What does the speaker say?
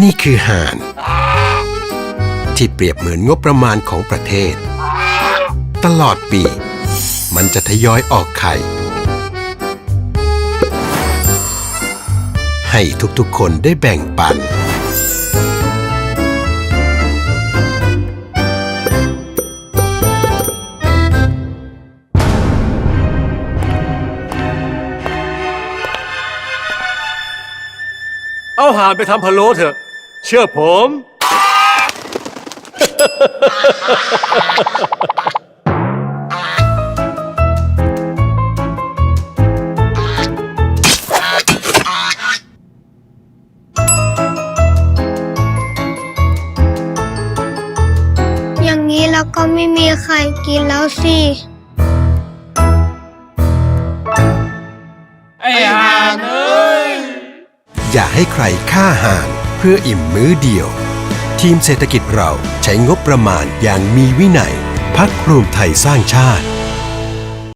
นี่คือห่าน ที่เปรียบเหมือนงบประมาณของประเทศ ตลอดปี มันจะทยอยออกไข่ ให้ทุกๆคนได้แบ่งปัน เอาห่านไปทำพะโล้เถอะ เชื่อผม อย่างนี้แล้วก็ไม่มีใครกินแล้วสิ อย่าให้ใครฆ่าห่านเพื่ออิ่มมื้อเดียว ทีมเศรษฐกิจเราใช้งบประมาณอย่างมีวินัยพักรวมไทยสร้างชาติ